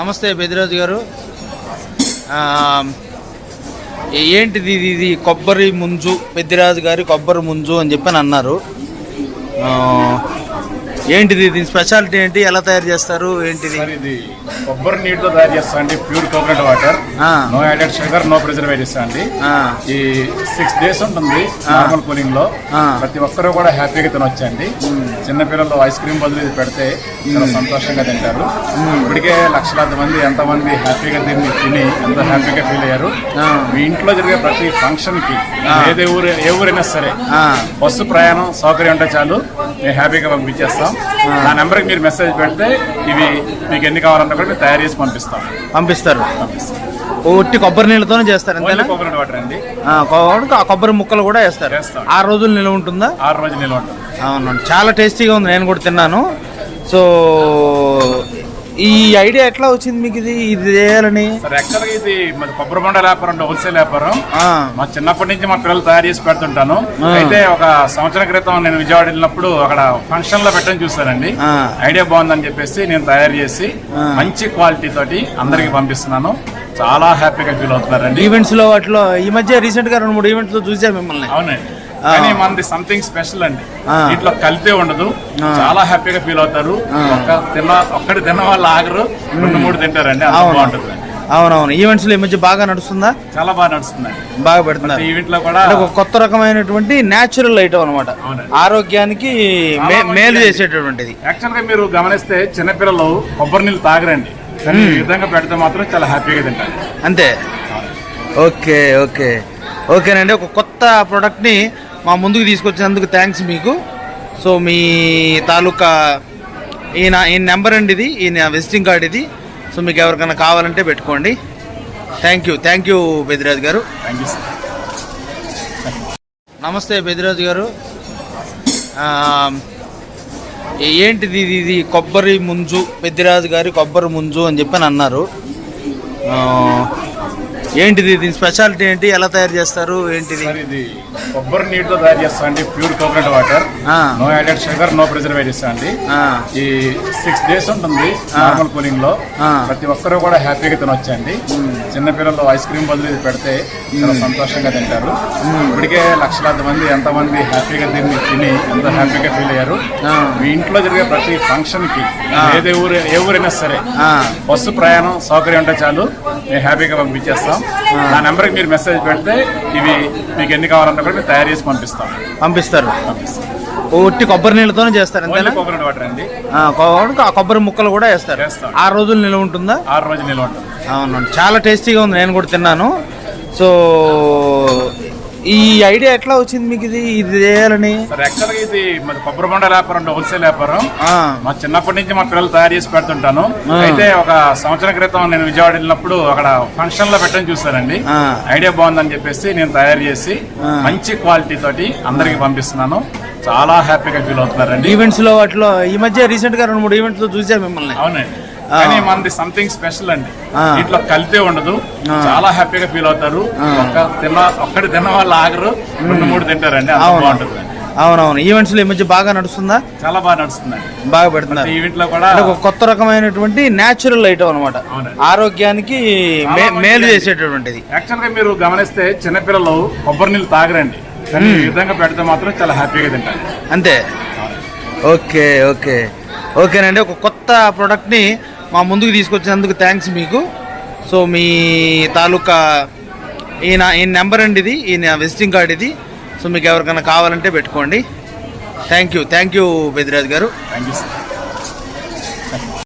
నమస్తే బెదిరాజు గారు. ఏంటిది ఇది? ఇది కొబ్బరి ముంజు పెద్దిరాజు గారి కొబ్బరి ముంజు అని చెప్పి అన్నారు. ఏంటిది? దీని స్పెషాలిటీ ఏంటి? ఎలా తయారు చేస్తారు? ఏంటిది? ఇది కొబ్బరి నీటితో తయారు చేస్తా అండి. Pure coconut water. No added sugar no preservatives అండి. ఈ సిక్స్ డేస్ ఉంటుంది నార్మల్ కూలింగ్లో. ఆ. ప్రతి ఒక్కరూ కూడా హ్యాపీగా తినొచ్చండి. చిన్నపిల్లలు ఐస్ క్రీమ్ బదులు ఇది పెడితే చాలా సంతోషంగా తింటారు. ఇప్పటికే లక్షలాది మంది ఎంతమంది హ్యాపీగా తిని తిని ఎంతో హ్యాపీగా ఫీల్ అయ్యారు. మీ ఇంట్లో జరిగే ప్రతి ఫంక్షన్కి ఏదే ఊరు ఏ ఊరైనా సరే బస్సు ప్రయాణం సౌకర్యం ఉంటే చాలు మేము హ్యాపీగా పంపించేస్తాం. నా నెంబర్కి మీరు మెసేజ్ పెడితే ఇవి మీకు ఎన్ని కావాలన్నా కూడా మేము తయారు చేసి పంపిస్తాం. పంపిస్తారు. ఒట్టి కొబ్బరి నీళ్ళతోనే చేస్తారు అంతేనా? కోకోనట్ వాటర్ అండి ఆ, కొ- ఆ కొబ్బరి ముక్కలు కూడా వేస్తారు. వేస్తాం. ఆ రోజులు నిల్వ ఉంటుందా? ఆరు రోజులు నిల్వ ఉంటుంది. అవునండి. చాలా టేస్టీగా ఉంది. నేను కూడా తిన్నాను. సో ఈ ఐడియా ఎట్లా వచ్చింది మీకు ఇది? ఇది చేయాలని? సార్ యాక్చువల్గా ఇది మరి కొబ్బరి బొండాల వ్యాపారం హోల్సేల్ వ్యాపారం. మా చిన్నప్పటి నుంచి మా పిల్లలు తయారు చేసి పెడుతుంటాను. అయితే ఒక సంవత్సరం క్రితం నేను విజయవాడ వెళ్ళినప్పుడు అక్కడ ఫంక్షన్లో పెట్టని చూసానండి. ఐడియా బాగుందని చెప్పేసి నేను తయారు చేసి. మంచి క్వాలిటీ తోటి అందరికి పంపిస్తున్నాను. చాలా హ్యాపీగా ఫీల్ అవుతున్నారండి. ఈవెంట్స్లో వాటిలో ఈ మధ్య రీసెంట్గా రెండు మూడు ఈవెంట్స్లో చూసా మిమ్మల్ని. అవునండి. కానీ మనది సంథింగ్ స్పెషల్ అండి. ఆ. దీంట్లో కలితే ఉండదు. చాలా హ్యాపీగా ఫీల్ అవుతారు. ఒక్క తిన్న ఒక్కటి తిన్న వాళ్ళు ఆగరు. రెండు మూడు తింటారండి. అంత అవును. బాగుంటుంది. అవునవును. ఈవెంట్స్లో ఈ మధ్య బాగా నడుస్తుందా? చాలా బాగా నడుస్తుందండి. బాగా పెడుతున్నారు. ఈవెంట్లో కూడా కొత్త రకమైనటువంటి నేచురల్ ఐటమ్ అనమాట. ఆరోగ్యానికి మేలు చేసేటటువంటిది. యాక్చువల్గా మీరు గమనిస్తే చిన్నపిల్లలు కొబ్బరి నీళ్ళు తాగరండి. కానీ ఈ విధంగా పెడితే మాత్రం చాలా హ్యాపీగా తింటారు. అంతే. Okay okay. ఓకేనండి. ఒక కొత్త ప్రోడక్ట్ని మా ముందుకు తీసుకొచ్చినందుకు థ్యాంక్స్ మీకు. సో మీ తాలూకా ఈయన ఈయన నెంబర్ అండి ఇది ఈయన విజిటింగ్ కార్డ్ ఇది. సో మీకు ఎవరికైనా కావాలంటే పెట్టుకోండి. Thank you thank you Bediraj గారు. థ్యాంక్ యూ సార్ నమస్తే బెదిరాజు గారు. ఏంటిది ఇది ఇది కొబ్బరి ముంజు పెద్దిరాజు గారి కొబ్బరి ముంజు అని చెప్పని అన్నారు. ఏంటిది దీని స్పెషాలిటీ ఏంటి ఎలా తయారు చేస్తారు ఏంటిది? కొబ్బరి నీటితో తయారు చేస్తా అండి. Pure coconut water. No added sugar no preservatives అండి. ఆ, ఈ సిక్స్ డేస్ ఉంటుంది నార్మల్ కూలింగ్లో. ప్రతి ఒక్కరూ కూడా హ్యాపీగా తినొచ్చండి. చిన్నపిల్లలు ఐస్ క్రీమ్ బదులు ఇది పెడితే చాలా సంతోషంగా తింటారు. ఇప్పటికే లక్షలాది మంది ఎంతమంది హ్యాపీగా తిని తిని ఎంతో హ్యాపీగా ఫీల్ అయ్యారు. మీ ఇంట్లో జరిగే ప్రతి ఫంక్షన్కి ఏదే ఊరు ఏ ఊరైనా సరే బస్సు ప్రయాణం సౌకర్యం ఉంటే చాలు. మేము హ్యాపీగా పంపించేస్తాం. నా నెంబర్కి మీరు మెసేజ్ పెడితే ఇవి మీకు ఎన్ని కావాలన్నా కూడా మేము తయారు చేసి పంపిస్తాం. పంపిస్తారు. పంపిస్తాం ఒట్టి కొబ్బరి నీళ్ళతోనే చేస్తారు అంతేనా? వాటర్ అండి. కొబ్బరి ముక్కలు కూడా వేస్తారు. వేస్తాం. ఆ రోజులు నిల్వ ఉంటుందా? ఆరు రోజులు నిల్వ ఉంటుంది. అవునండి. చాలా టేస్టీగా ఉంది నేను కూడా తిన్నాను. సో ఈ ఐడియా ఎట్లా వచ్చింది మీకు ఇది? ఇది చేయాలని? యాక్చువల్గా ఇది మరి కొబ్బరి బొండాల వ్యాపారం హోల్సేల్ వ్యాపారం. మా చిన్నప్పటి నుంచి మా పిల్లలు తయారు చేసి పెడుతుంటాను. అయితే ఒక సంవత్సరం క్రితం నేను విజయవాడ వెళ్ళినప్పుడు అక్కడ ఫంక్షన్లో పెట్టని చూసానండి. ఐడియా బాగుందని చెప్పేసి నేను తయారు చేసి. మంచి క్వాలిటీ తోటి అందరికి పంపిస్తున్నాను. చాలా హ్యాపీగా ఫీల్ అవుతున్నారండి. ఈవెంట్స్లో వాటిలో ఈ మధ్య రీసెంట్గా రెండు మూడు ఈవెంట్స్లో చూసా మిమ్మల్ని. అవునండి. కానీ మనది సంథింగ్ స్పెషల్ అండి. ఆ. దీంట్లో కలితే ఉండదు. చాలా హ్యాపీగా ఫీల్ అవుతారు. ఆ. ఒక్క తిన్న ఒక్కటి తిన్న వాళ్ళు ఆగరు. రెండు మూడు తింటారండి. అంత అవును. బాగుంటుంది. అవునవును. ఈవెంట్స్లో ఈ మధ్య బాగా నడుస్తుందా? చాలా బాగా నడుస్తుందండి బాగా పెడుతున్నారు. ఈవెంట్లో కూడా ఒక కొత్త రకమైనటువంటి నేచురల్ ఐటమ్ అనమాట. ఆరోగ్యానికి మేలు చేసేటటువంటిది. యాక్చువల్గా మీరు గమనిస్తే చిన్నపిల్లలు కొబ్బరి నీళ్ళు తాగరండి. కానీ ఈ విధంగా పెడితే మాత్రం చాలా హ్యాపీగా తింటారు. అంతే. Okay okay. ఓకేనండి. ఒక కొత్త ప్రోడక్ట్ని మా ముందుకు తీసుకొచ్చినందుకు థ్యాంక్స్ మీకు. సో మీ తాలూకా ఈయన ఈయన నెంబర్ అండి ఇది ఈయన విజిటింగ్ కార్డ్ ఇది. సో మీకు ఎవరికైనా కావాలంటే పెట్టుకోండి. Thank you thank you Bediraj గారు. Thank you sir